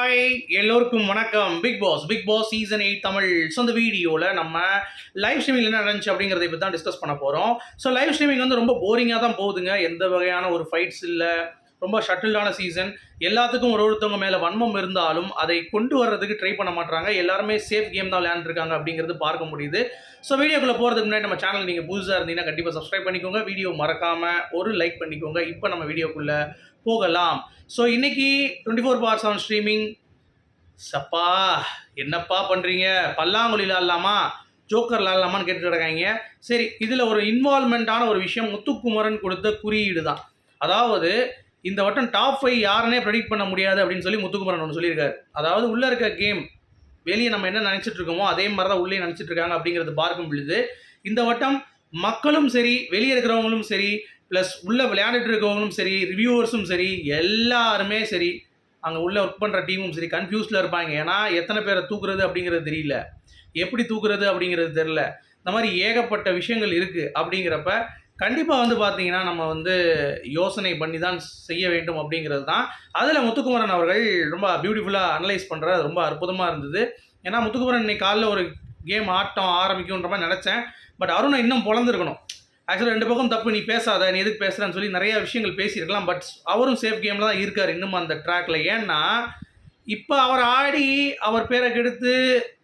Hi எல்லோருக்கும் வணக்கம். Bigg Boss Bigg Boss season eight Tamil so அந்த வீடியோவில் நம்ம லைவ் ஸ்ட்ரீமிங் என்ன நடந்துச்சு அப்படிங்கிறத பற்றி தான் டிஸ்கஸ் பண்ண போகிறோம் ஸோ லைவ் ஸ்ட்ரீமிங் வந்து ரொம்ப போரிங்காக தான் போகுதுங்க. எந்த வகையான ஒரு ஃபைட்ஸ் இல்லை ரொம்ப ஷட்டில்டான சீசன் எல்லாத்துக்கும் ஒரு ஒருத்தவங்க மேலே வன்மம் இருந்தாலும் அதை கொண்டு வர்றதுக்கு ட்ரை பண்ண மாட்டாங்க எல்லாருமே சேஃப் கேம் தான் விளையாண்டுருக்காங்க அப்படிங்கிறது பார்க்க முடியுது. ஸோ வீடியோக்குள்ளே போகிறதுக்கு முன்னாடி நம்ம சேனல் நீங்கள் புதுசாக இருந்தீங்கன்னா கண்டிப்பாக சப்ஸ்கிரைப் பண்ணிக்கோங்க. வீடியோ மறக்காமல் ஒரு லைக் பண்ணிக்கோங்க. இப்போ நம்ம வீடியோக்குள்ளே போகலாம். ஸோ இன்றைக்கி twenty four by seven streaming சப்பா என்னப்பா பண்ணுறீங்க பல்லாங்குழியில் ஆடலாமா? ஜோக்கர் விளாட்லாமான்னு கேட்டு கிடக்காங்க சரி இதில் ஒரு இன்வால்மெண்ட்டான ஒரு விஷயம் முத்துக்குமரன் கொடுத்த குறியீடு தான் அதாவது இந்த வட்டம் டாப் ஃபைவ் யாருன்னே ப்ரெடிக்ட் பண்ண முடியாது அப்படின்னு சொல்லி முத்துக்குமரன் ஒன்று சொல்லியிருக்காரு. அதாவது உள்ளே இருக்க கேம் வெளியே நம்ம என்ன நினச்சிட்டு இருக்கோமோ அதே மாதிரி தான் உள்ளே நினச்சிட்டு இருக்காங்க அப்படிங்கிறது பார்க்கும் பொழுது இந்த வட்டம் மக்களும் சரி வெளியே இருக்கிறவங்களும் சரி ப்ளஸ் உள்ளே விளையாண்டுட்டு இருக்கவங்களும் சரி ரிவ்யூவர்ஸும் சரி எல்லாருமே சரி அங்கே உள்ளே ஒர்க் பண்ணுற டீமும் சரி கன்ஃபியூஸில் இருப்பாங்க. ஏன்னா எத்தனை பேரை தூக்குறது அப்படிங்கிறது தெரியல. எப்படி தூக்குறது அப்படிங்கிறது தெரில இந்த மாதிரி ஏகப்பட்ட விஷயங்கள் இருக்குது அப்படிங்கிறப்ப கண்டிப்பாக வந்து பார்த்தீங்கன்னா நம்ம வந்து யோசனை பண்ணி தான் செய்ய வேண்டும் அப்படிங்கிறது தான் அதில் முத்துக்குமரன் அவர்கள் ரொம்ப பியூட்டிஃபுல்லாக அனலைஸ் பண்ணுறது ரொம்ப அற்புதமாக இருந்தது. ஏன்னா முத்துக்குமரன் இன்னைக்கு காலைல ஒரு கேம் ஆட்டம் ஆரம்பிக்கும்ன்ற மாதிரி நினச்சேன். பட் அருணை இன்னும் பொழந்திருக்கணும். ஆக்சுவலாக ரெண்டு பக்கம் தப்பு. நீ பேசாத நீ எதுக்கு பேசுகிறேன்னு சொல்லி நிறைய விஷயங்கள் பேசியிருக்கலாம். பட் அவரும் சேஃப் கேமில் தான் இருக்கார் இன்னும் அந்த ட்ராக்ல ஏன்னா இப்போ அவர் ஆடி அவர் பேரை கெடுத்து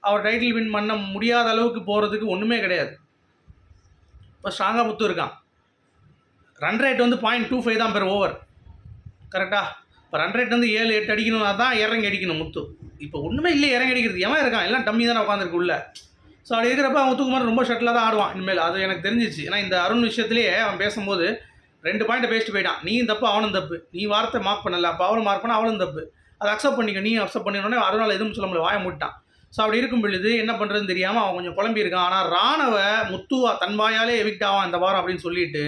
அவர் டைட்டில் வின் பண்ண முடியாத அளவுக்கு போகிறதுக்கு ஒன்றுமே கிடையாது. இப்போ ஸ்ட்ராங்காக முத்து இருக்கான். ரன் ரேட் வந்து பாயிண்ட் டூ ஃபைவ் தான் பெர் ஓவர் கரெக்டாக இப்போ ரன் ரேட் வந்து ஏழு எட்டு அடிக்கணும்னா தான் இறங்கி அடிக்கணும் முத்து. இப்போ ஒன்றுமே இல்லை இறங்கி அடிக்கிறது. எவன் இருக்கான்? எல்லாம் டம்மி தானே உட்காந்துருக்கு உள்ள. ஸோ அப்படி இருக்கிறப்ப அவன் முத்துக்குமார் ரொம்ப ஷட்டிலாக தான் ஆடுவான் இனிமேல். அது எனக்கு தெரிஞ்சிச்சு ஏன்னா இந்த அருண் விஷயத்துலேயே அவன் பேசும்போது ரெண்டு பாயிண்ட் பேசிட்டு போயிட்டான். நீயும் தப்பு அவனும் தப்பு. நீ வார்த்தை மார்க் பண்ணல. அப்போ அவனும் மார்க் பண்ண அவளும் தப்பு. அதை அக்செப்ட் பண்ணிக்க. நீ அக்செப்ட் பண்ணிக்கணும்னே அருணால் எதுவும் சொல்ல முடியல. வாய மூட்டான் ஸோ அப்படி இருக்கும் பொழுது என்ன பண்ணுறதுன்னு தெரியாமல் அவன் கொஞ்சம் குழம்பி இருக்கான். ஆனால் ராணவ முத்துவா தன் வாயாலே எவிக்ட் ஆவான் இந்த வாரம் அப்படின்னு சொல்லிட்டு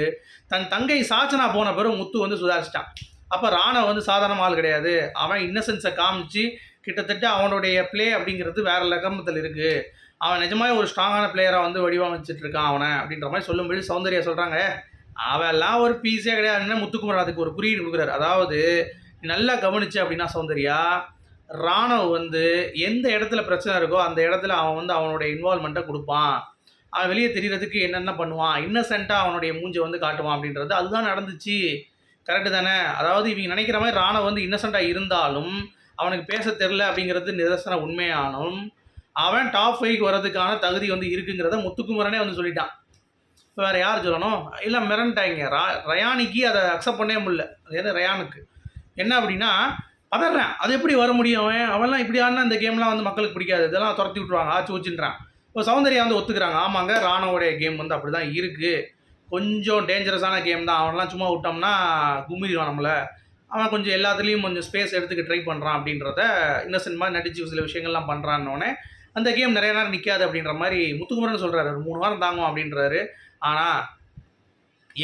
தன் தங்கை சாச்சனா போன பிறகு முத்து வந்து சுதாரிச்சிட்டான். அப்போ ராணவ வந்து சாதாரண ஆள் கிடையாது. அவன் இன்னசென்ஸை காமிச்சு கிட்டத்தட்ட அவனுடைய பிளே அப்படிங்கிறது வேற லகமத்தில் இருக்குது அவன் நிஜமாக ஒரு ஸ்ட்ராங்கான பிளேயராக வந்து வடிவமைச்சிட்டு இருக்கான் அவனை அப்படின்ற மாதிரி சொல்லும்போது சௌந்தர்யா சொல்கிறாங்க அவெல்லாம் ஒரு பீஸே கிடையாதுன்னு முத்துக்குமர் அதுக்கு ஒரு குறியீடு கொடுக்குறாரு. அதாவது நல்லா கவனிச்சு அப்படின்னா சௌந்தர்யா ராணவ் வந்து எந்த இடத்துல பிரச்சனை இருக்கோ அந்த இடத்துல அவன் வந்து அவனுடைய இன்வால்மெண்ட்டை கொடுப்பான். அவன் வெளியே தெரியறதுக்கு என்னென்ன பண்ணுவான்? இன்னசென்ட்டாக அவனுடைய மூஞ்சை வந்து காட்டுவான் அப்படின்றது அதுதான் நடந்துச்சு. கரெக்டு தானே? அதாவது இவங்க நினைக்கிற மாதிரி ராணவ் வந்து இன்னசென்ட்டாக இருந்தாலும் அவனுக்கு பேச தெரில அப்படிங்கிறது நிதர்சன உண்மையானும் அவன் டாப் ஃபைவ்க்கு வர்றதுக்கான தகுதி வந்து இருக்குங்கிறத முத்துக்குமரனே வந்து சொல்லிட்டான். இப்போ வேறு யார் சொல்லணும்? இல்லை மிரண்டாங்க. ரா ரயானிக்கு அதை அக்செப்ட் பண்ணவே முடியல. அது எது ரயானுக்கு? என்ன அப்படின்னா பதறேன். அது எப்படி வர முடியும் அவன்? அவன்லாம் இப்படி அந்த இந்த கேம்லாம் வந்து மக்களுக்கு பிடிக்காது. இதெல்லாம் துரத்தி விட்ருவாங்க ஆச்சு வச்சுன்றான். இப்போ சௌந்தர்யா வந்து ஒத்துக்கிறாங்க. ஆமாங்க ராணுவோடைய கேம் வந்து அப்படி தான் இருக்குது கொஞ்சம் டேஞ்சரஸான கேம் தான். அவன்லாம் சும்மா விட்டோம்னா கும்மிடுவான் நம்மளை. அவன் கொஞ்சம் எல்லாத்துலேயும் கொஞ்சம் ஸ்பேஸ் எடுத்துக்க ட்ரை பண்ணுறான் அப்படின்றத இன்னசென்ட் மாதிரி நடிச்சு சில விஷயங்கள்லாம் பண்ணுறான்னொடனே அந்த கேம் நிறைய நேரம் நிற்காது அப்படின்ற மாதிரி முத்துக்குமரன் சொல்கிறாரு ஒரு மூணு வாரம் தாங்கும் அப்படின்றாரு. ஆனால்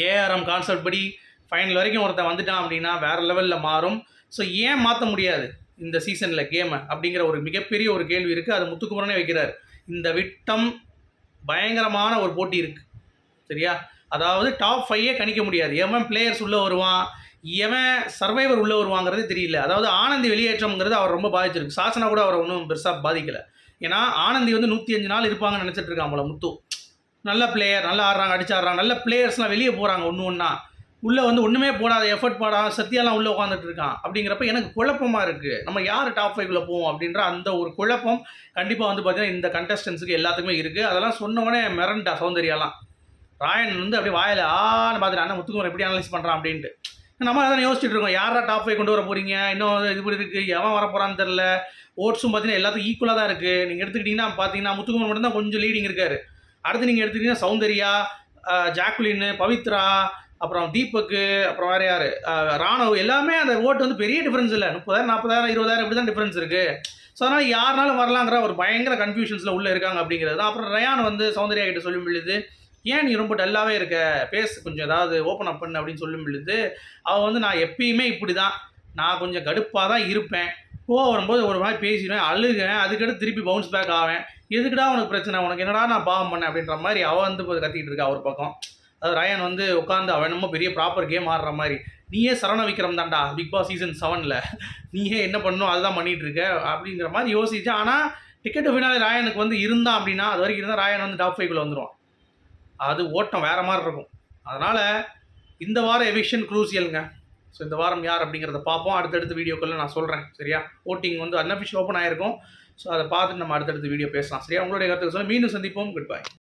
ஏஆர்எம் கான்செப்ட் படி ஃபைனல் வரைக்கும் ஒருத்தன் வந்துட்டான் அப்படின்னா வேறு லெவலில் மாறும். ஸோ ஏன் மாற்ற முடியாது இந்த சீசனில் கேமை அப்படிங்கிற ஒரு மிகப்பெரிய ஒரு கேள்வி இருக்குது அது முத்துக்குமரனே வைக்கிறார். இந்த விட்டம் பயங்கரமான ஒரு போட்டி இருக்குது சரியா? அதாவது டாப் ஃபைவே கணிக்க முடியாது. எவன் பிளேயர்ஸ் உள்ளே வருவான்? எவன் சர்வைவர் உள்ளே வருவாங்கிறது தெரியல. அதாவது ஆனந்தி வெளியேற்றம்ங்கிறது அவர் ரொம்ப பாதிச்சிருக்கு. சாசனா கூட அவரை ஒன்றும் பெருசாக பாதிக்கலை. ஏன்னா ஆனந்தி வந்து நூற்றி அஞ்சு நாள் இருப்பாங்கன்னு நினச்சிட்டு இருக்கான் போல முத்து. நல்ல பிளேயர் நல்லா ஆடுறாங்க அடிச்சாடுறாங்க நல்ல பிளேயர்ஸ்லாம் வெளியே போகிறாங்க ஒன்று ஒன்றா உள்ளே வந்து ஒன்றுமே போடாத எஃபர்ட் போடாத சத்தியாலாம் உள்ளே உட்காந்துட்டு இருக்கான். அப்படிங்கிறப்ப எனக்கு குழப்பமாக இருக்குது நம்ம யார் டாப் ஃபைவ்ல போவோம் அப்படின்ற அந்த ஒரு குழப்பம் கண்டிப்பாக வந்து பார்த்தீங்கன்னா இந்த கண்டஸ்டன்ஸுக்கு எல்லாத்துக்குமே இருக்குது அதெல்லாம் சொன்னவொடனே மிரண்டா சௌந்தர்யாலாம். ராயன் வந்து அப்படியே வாயில் ஆன்னு பார்த்துட்டு அண்ணன் முத்துக்குமர் எப்படி அனலைஸ் பண்ணுறான் அப்படின்ட்டு. நம்ம அதான் யோசிச்சுட்டு இருக்கோம். யாரா டாப் ஃபைவ் கொண்டு வர போகிறீங்க இன்னும் இது இப்படி இருக்குது எவன் வர போகிறான்னு தெரில ஓட்ஸும் பார்த்தீங்கன்னா எல்லாத்துக்கும் ஈக்குவலாக தான் இருக்குது நீங்கள் எடுத்துக்கிட்டிங்கன்னா பார்த்தீங்கன்னா முத்துக்குமர் மட்டும் தான் கொஞ்சம் லீடிங் இருக்கார். அடுத்து நீங்கள் எடுத்துக்கிட்டிங்கன்னா சௌந்தர்யா அஹ், ஜாக்குலின் பவித்ரா அப்புறம் தீபக்கு அப்புறம் வேறு யார்? ராணவ் எல்லாமே அந்த ஓட்டு வந்து பெரிய டிஃப்ரென்ஸ் இல்லை. முப்பதாயிரம் நாற்பதாயிரம் இருபதாயிரம் இப்படி தான் டிஃப்ரென்ஸ் இருக்குது ஸோ அதனால் யாருனாலும் வரலாங்கிற ஒரு பயங்கர கன்ஃபியூஷன்ஸில் உள்ளே இருக்காங்க அப்படிங்கிறது தான். அப்புறம் ரயான் வந்து சௌந்தர்யா கிட்ட சொல்லும் பொழுது ஏன் நீ ரொம்ப டல்லாகவே இருக்க? பேஸ் கொஞ்சம் ஏதாவது ஓப்பன் அப் பண்ணு அப்படின்னு சொல்லும் பொழுது அவள் வந்து நான் எப்பயுமே இப்படி தான் நான் கொஞ்சம் கடுப்பாக தான் இருப்பேன். கோவம் வரும்போது ஒரு மாதிரி பேசிடுவேன் அழுகுவேன் அதுக்கடுத்து திருப்பி பவுன்ஸ் பேக் ஆவேன். எதுக்குடா உனக்கு பிரச்சனை? உனக்கு என்னடா நான் பாவம் பண்ணேன்? அப்படின்ற மாதிரி அவள் வந்து கத்திக்கிட்டு இருக்கா ஒரு பக்கம். அதாவது ராயன் வந்து உட்காந்து அவன் என்னமோ பெரிய ப்ராப்பர் கேம் ஆடுற மாதிரி. நீயே சரண விக்ரம் தான்டா பிக் பாஸ் சீசன் செவனில் நீயே என்ன பண்ணணும் அதுதான் பண்ணிகிட்டு இருக்க அப்படிங்கிற மாதிரி யோசிச்சு ஆனால் டிக்கெட் ஃபினாலே ராயனுக்கு வந்து இருந்தான் அப்படின்னா அது வரைக்கும் இருந்தால் ராயன் வந்து டாப் ஃபைவ்ல வந்துடுவான் அது ஓட்டம் வேறு மாதிரி இருக்கும். அதனால் இந்த வாரம் எவிக்ஷன் குரூசியலுங்க ஸோ இந்த வாரம் யார் அப்படிங்கிறத பார்ப்போம். அடுத்தடுத்த வீடியோக்குள்ளே நான் சொல்கிறேன் சரியா? ஓட்டிங் வந்து அன்அஃபிஷியல் ஓப்பன் ஆகிருக்கும் ஸோ அதை பார்த்துட்டு நம்ம அடுத்தடுத்த வீடியோ பேசலாம். சரியா? உங்களுடைய கருத்துக்கு சொல்ல மீண்டும் சந்திப்போம். Good bye